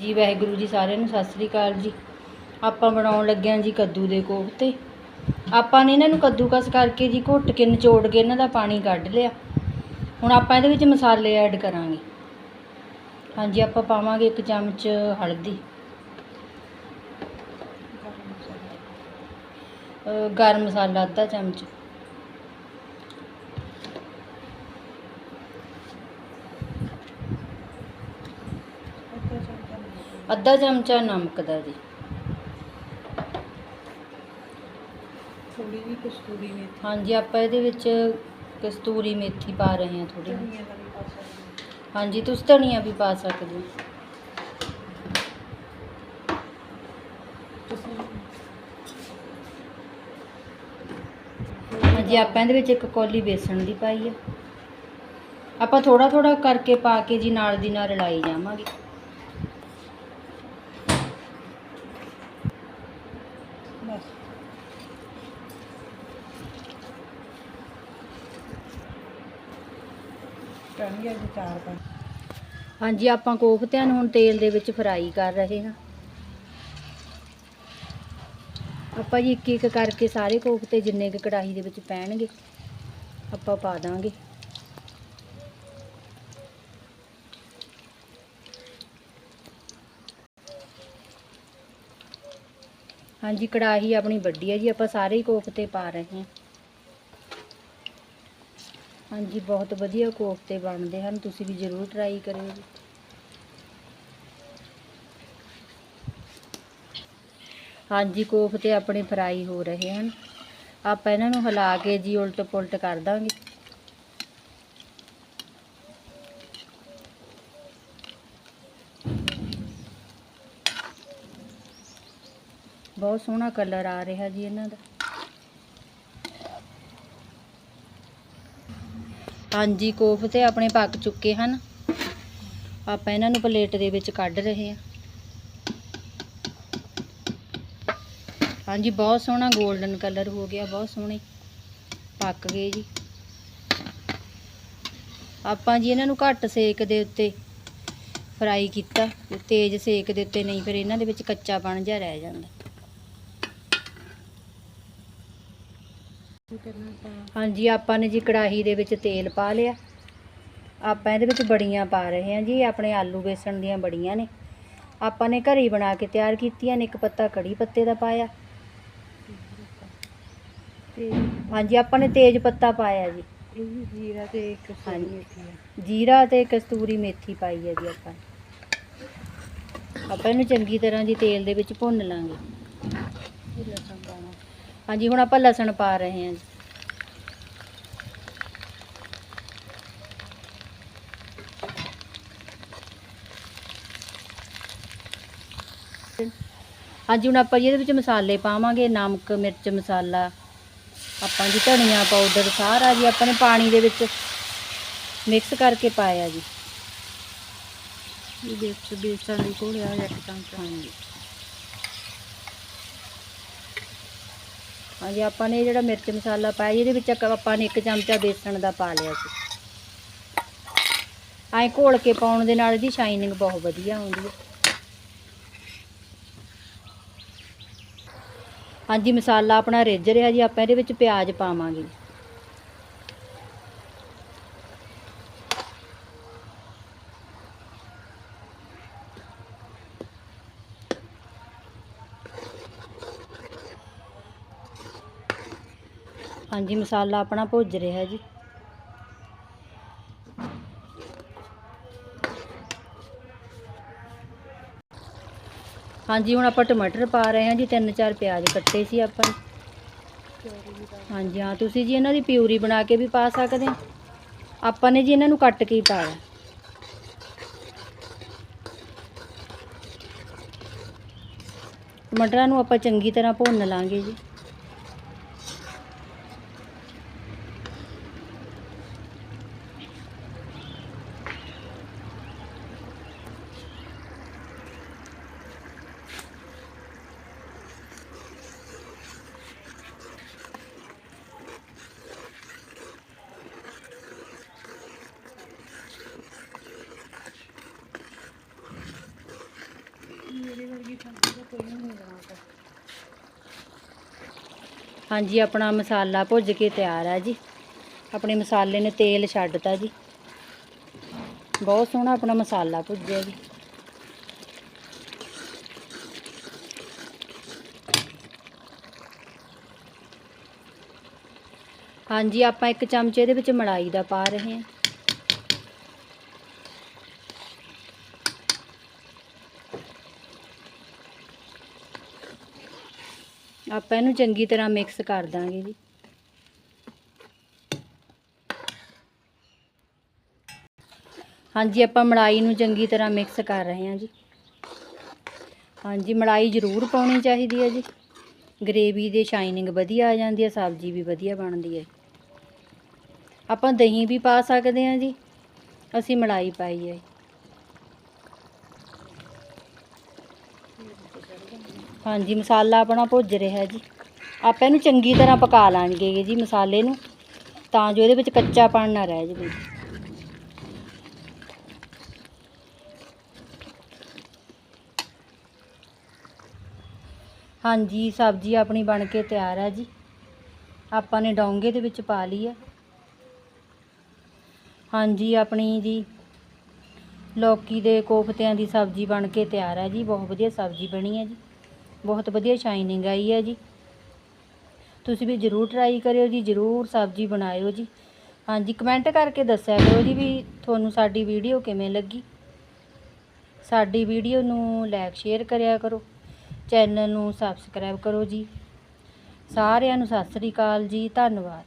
ਜੀ, ਵਾਹਿਗੁਰੂ ਜੀ ਸਾਰਿਆਂ ਨੂੰ ਸਤਿ ਸ੍ਰੀ ਅਕਾਲ ਜੀ। ਆਪਾਂ ਬਣਾਉਣ ਲੱਗੇ ਹਾਂ ਜੀ ਕੱਦੂ ਦੇ ਕੋਫਤੇ। ਆਪਾਂ ਨੇ ਇਹਨਾਂ ਨੂੰ ਕੱਦੂਕਸ ਕਰਕੇ ਜੀ ਘੁੱਟ ਕੇ ਨਿਚੋੜ ਕੇ ਇਹਨਾਂ ਦਾ ਪਾਣੀ ਕੱਢ ਲਿਆ। ਹੁਣ ਆਪਾਂ ਇਹਦੇ ਵਿੱਚ ਮਸਾਲੇ ਐਡ ਕਰਾਂਗੇ। ਹਾਂਜੀ, ਆਪਾਂ ਪਾਵਾਂਗੇ ਇੱਕ ਚਮਚ ਹਲਦੀ। ਗਰਮ ਮਸਾਲਾ ਅੱਧਾ ਚਮਚ। ਅੱਧਾ ਚਮਚਾ ਨਮਕ ਦਾ ਜੀ। ਥੋੜੀ ਜਿਹੀ ਕਸਤੂਰੀ ਮੇਥੀ। ਹਾਂਜੀ ਆਪਾਂ ਇਹਦੇ ਵਿੱਚ ਕਸਤੂਰੀ ਮੇਥੀ ਪਾ ਰਹੇ ਹਾਂ ਥੋੜੀ ਧਨੀਆ ਦਾ ਵੀ ਪਾ ਸਕਦੇ। ਹਾਂਜੀ ਤੁਸੀਂ ਧਨੀਆ ਵੀ ਪਾ ਸਕਦੇ ਹੋ। ਤੁਸੀਂ ਹਾਂਜੀ ਆਪਾਂ ਇਹਦੇ ਵਿੱਚ ਇੱਕ ਕੌਲੀ ਬੇਸਣ ਦੀ ਪਾਈ ਹੈ ਆਪਾਂ ਥੋੜਾ ਥੋੜਾ ਕਰਕੇ ਪਾ ਕੇ ਜੀ ਨਾਲ ਦੀ ਨਾਲ ਰਲਾਈ ਜਾਵਾਂਗੇ। ਕਰਾਂਗੇ ਅੱਜ ਚਾਰ ਪੰਜ। ਹਾਂਜੀ, ਆਪਾਂ ਕੋਫਤਿਆਂ ਨੂੰ ਹੁਣ ਤੇਲ ਦੇ ਵਿੱਚ ਫਰਾਈ ਕਰ ਰਹੇ ਹਾਂ। ਆਪਾਂ ਜੀ ਇੱਕ ਇੱਕ ਕਰਕੇ ਸਾਰੇ ਕੋਫਤੇ ਜਿੰਨੇ ਕੁ ਕੜਾਹੀ ਦੇ ਵਿੱਚ ਪੈਣਗੇ, ਆਪਾਂ ਪਾ ਦਾਂਗੇ। ਹਾਂਜੀ, ਕੜਾਹੀ ਆਪਣੀ ਵੱਡੀ ਹੈ ਜੀ, ਆਪਾਂ ਸਾਰੇ ਹੀ ਕੋਫਤੇ ਪਾ ਰਹੇ ਹਾਂ। ਹਾਂਜੀ, ਬਹੁਤ ਵਧੀਆ ਕੋਫਤੇ ਬਣਦੇ ਹਨ, ਤੁਸੀਂ ਵੀ ਜ਼ਰੂਰ ਟਰਾਈ ਕਰਿਓ ਜੀ। ਹਾਂਜੀ, ਕੋਫਤੇ ਆਪਣੇ ਫਰਾਈ ਹੋ ਰਹੇ ਹਨ। ਆਪਾਂ ਇਹਨਾਂ ਨੂੰ ਹਿਲਾ ਕੇ ਜੀ ਉਲਟ ਪੁਲਟ ਕਰ ਦਾਂਗੇ। ਬਹੁਤ ਸੋਹਣਾ ਕਲਰ ਆ ਰਿਹਾ ਜੀ ਇਹਨਾਂ ਦਾ। ਹਾਂਜੀ ਕੋਫਤੇ ਆਪਣੇ ਪੱਕ ਚੁੱਕੇ ਹਨ। ਆਪਾਂ ਇਹਨਾਂ ਨੂੰ ਪਲੇਟ ਦੇ ਵਿੱਚ ਕੱਢ ਰਹੇ ਹਾਂ। ਹਾਂਜੀ, ਬਹੁਤ ਸੋਹਣਾ 골ਡਨ ਕਲਰ ਹੋ ਗਿਆ, ਬਹੁਤ ਸੋਹਣੇ ਪੱਕ ਗਏ ਜੀ। ਆਪਾਂ ਜੀ ਇਹਨਾਂ ਨੂੰ ਘੱਟ ਸੇਕ ਦੇ ਉੱਤੇ ਫਰਾਈ ਕੀਤਾ, ਤੇਜ਼ ਸੇਕ ਦੇ ਉੱਤੇ ਨਹੀਂ, ਫਿਰ ਇਹਨਾਂ ਦੇ ਵਿੱਚ ਕੱਚਾ ਬਣ ਜਿਹਾ ਰਹਿ ਜਾਂਦਾ ਕੀ ਕਰਨਾ ਤਾਂ ਹਾਂਜੀ ਆਪਾਂ ਨੇ ਜੀ ਕੜਾਹੀ ਦੇ ਵਿੱਚ ਤੇਲ ਪਾ ਲਿਆ। ਆਪਾਂ ਇਹਦੇ ਵਿੱਚ ਬੜੀਆਂ ਪਾ ਰਹੇ ਹਾਂ ਜੀ ਆਪਣੇ ਆਲੂ ਬੇਸਣ ਦੀਆਂ ਬੜੀਆਂ ਨੇ। ਆਪਾਂ ਨੇ ਘਰੇ ਬਣਾ ਕੇ ਤਿਆਰ ਕੀਤੀਆਂ ਨੇ ਇੱਕ ਪੱਤਾ ਕੜੀ ਪੱਤੇ ਦਾ ਪਾਇਆ। ਤੇ ਹਾਂਜੀ ਆਪਾਂ ਨੇ ਤੇਜ ਪੱਤਾ ਪਾਇਆ ਜੀ। ਜੀਰਾ ਤੇ। ਸੌਰੀ ਮੇਥੀ ਜੀਰਾ ਤੇ ਕਸਤੂਰੀ ਮੇਥੀ ਪਾਈ ਹੈ ਜੀ ਆਪਾਂ ਆਪਾਂ ਇਹਨੂੰ ਚੰਗੀ ਤਰ੍ਹਾਂ ਜੀ ਤੇਲ ਦੇ ਵਿੱਚ ਭੁੰਨ ਲਾਂਗੇ। ਹਾਂਜੀ, ਹੁਣ ਆਪਾਂ ਲਸਣ ਪਾ ਰਹੇ ਹਾਂ ਜੀ। ਹਾਂਜੀ, ਹੁਣ ਆਪਾਂ ਜੀ ਇਹਦੇ ਵਿੱਚ ਮਸਾਲੇ ਪਾਵਾਂਗੇ, ਨਮਕ, ਮਿਰਚ, ਮਸਾਲਾ, ਆਪਾਂ ਜੀ ਧਨੀਆ ਪਾਊਡਰ ਸਾਰਾ ਜੀ ਆਪਾਂ ਨੇ ਪਾਣੀ ਦੇ ਵਿੱਚ ਮਿਕਸ ਕਰਕੇ ਪਾਇਆ ਜੀ। ਇਹ ਵਿੱਚ ਬੇਸਣ ਦੀ ਘੋਲਿਆ ਇੱਕ ਚਮਚਾ ਹਾਂਜੀ ਹਾਂਜੀ ਆਪਾਂ ਨੇ ਜਿਹੜਾ ਮਿਰਚ ਮਸਾਲਾ ਪਾਇਆ ਜੀ, ਇਹਦੇ ਵਿੱਚ ਆਪਾਂ ਨੇ ਇੱਕ ਚਮਚਾ ਬੇਸਣ ਦਾ ਪਾ ਲਿਆ ਸੀ। ਐਂ ਘੋਲ ਕੇ ਪਾਉਣ ਦੇ ਨਾਲ ਇਹਦੀ ਸ਼ਾਈਨਿੰਗ ਬਹੁਤ ਵਧੀਆ ਆਉਂਦੀ ਹੈ। ਹਾਂਜੀ ਮਸਾਲਾ ਆਪਣਾ ਰਿੱਝ ਰਿਹਾ ਜੀ ਆਪਾਂ ਇਹਦੇ ਵਿੱਚ ਪਿਆਜ਼ ਪਾਵਾਂਗੇ। ਹਾਂਜੀ, ਮਸਾਲਾ ਆਪਣਾ ਭੁੱਜ ਰਿਹਾ ਜੀ। ਹਾਂਜੀ, ਹੁਣ ਆਪਾਂ ਟਮਾਟਰ ਪਾ ਰਹੇ ਹਾਂ ਜੀ ਤਿੰਨ ਚਾਰ ਪਿਆਜ਼ ਕੱਟੇ ਸੀ ਆਪਾਂ। ਹਾਂਜੀ, ਹਾਂ, ਤੁਸੀਂ ਜੀ ਇਹਨਾਂ ਦੀ ਪਿਊਰੀ ਬਣਾ ਕੇ ਵੀ ਪਾ ਸਕਦੇ ਆਪਾਂ ਨੇ ਜੀ ਇਹਨਾਂ ਨੂੰ ਕੱਟ ਕੇ ਹੀ ਪਾਇਆ ਟਮਾਟਰਾਂ ਨੂੰ ਆਪਾਂ ਚੰਗੀ ਤਰ੍ਹਾਂ ਭੁੰਨ ਲਾਂਗੇ ਜੀ। ਹਾਂਜੀ, ਆਪਣਾ ਮਸਾਲਾ ਭੁੱਜ ਕੇ ਤਿਆਰ ਹੈ ਜੀ। ਆਪਣੇ ਮਸਾਲੇ ਨੇ ਤੇਲ ਛੱਡਤਾ ਜੀ। ਬਹੁਤ ਸੋਹਣਾ ਆਪਣਾ ਮਸਾਲਾ ਭੁੱਜਿਆ ਜੀ। ਹਾਂਜੀ, ਆਪਾਂ ਇੱਕ ਚਮਚੇ ਦੇ ਵਿੱਚ ਮਲਾਈ ਦਾ ਪਾ ਰਹੇ ਹਾਂ। ਆਪਾਂ ਇਹਨੂੰ ਚੰਗੀ ਤਰ੍ਹਾਂ ਮਿਕਸ ਕਰ ਦਾਂਗੇ ਜੀ। ਹਾਂਜੀ, ਆਪਾਂ ਮਲਾਈ ਨੂੰ ਚੰਗੀ ਤਰ੍ਹਾਂ ਮਿਕਸ ਕਰ ਰਹੇ ਹਾਂ ਜੀ। ਹਾਂਜੀ ਮਲਾਈ ਜ਼ਰੂਰ ਪਾਉਣੀ ਚਾਹੀਦੀ ਹੈ ਜੀ। ਗਰੇਵੀ ਦੇ ਸ਼ਾਈਨਿੰਗ ਵਧੀਆ ਆ ਜਾਂਦੀ ਹੈ, ਸਬਜ਼ੀ ਵੀ ਵਧੀਆ ਬਣਦੀ ਹੈ। ਆਪਾਂ ਦਹੀਂ ਵੀ ਪਾ ਸਕਦੇ ਹਾਂ ਜੀ। ਅਸੀਂ ਮਲਾਈ ਪਾਈ ਹੈ। ਹਾਂਜੀ, ਮਸਾਲਾ ਆਪਣਾ ਭੁੱਜ ਰਿਹਾ ਜੀ। ਆਪਾਂ ਇਹਨੂੰ ਚੰਗੀ ਤਰ੍ਹਾਂ ਪਕਾ ਲਾਂਗੇ ਜੀ ਮਸਾਲੇ ਨੂੰ, ਤਾਂ ਜੋ ਇਹਦੇ ਵਿੱਚ ਕੱਚਾਪਣ ਨਾ ਰਹਿ ਜਾਵੇ। ਹਾਂਜੀ, ਸਬਜ਼ੀ ਆਪਣੀ ਬਣ ਕੇ ਤਿਆਰ ਹੈ ਜੀ। ਆਪਾਂ ਨੇ ਡੋਂਗੇ ਦੇ ਵਿੱਚ ਪਾ ਲਈ ਹੈ ਹਾਂਜੀ, ਆਪਣੀ ਜੀ ਲੌਕੀ ਦੇ ਕੋਫਤਿਆਂ ਦੀ ਸਬਜ਼ੀ ਬਣ ਕੇ ਤਿਆਰ ਹੈ ਜੀ। ਬਹੁਤ ਵਧੀਆ ਸਬਜ਼ੀ ਬਣੀ ਹੈ ਜੀ। ਬਹੁਤ ਵਧੀਆ ਸ਼ਾਈਨਿੰਗ ਆਈ ਹੈ ਜੀ। ਤੁਸੀਂ ਵੀ ਜ਼ਰੂਰ ਟਰਾਈ ਕਰਿਓ ਜੀ, ਜ਼ਰੂਰ ਸਬਜ਼ੀ ਬਣਾਇਓ ਜੀ। ਹਾਂਜੀ ਕਮੈਂਟ ਕਰਕੇ ਦੱਸਿਆ ਕਰੋ ਜੀ ਵੀ ਤੁਹਾਨੂੰ ਸਾਡੀ ਵੀਡੀਓ ਕਿਵੇਂ ਲੱਗੀ। ਸਾਡੀ ਵੀਡੀਓ ਨੂੰ ਲਾਈਕ ਸ਼ੇਅਰ ਕਰਿਆ ਕਰੋ। ਚੈਨਲ ਨੂੰ ਸਬਸਕ੍ਰਾਈਬ ਕਰੋ ਜੀ। ਸਾਰਿਆਂ ਨੂੰ ਸਤਿ ਸ੍ਰੀ ਅਕਾਲ ਜੀ, ਧੰਨਵਾਦ।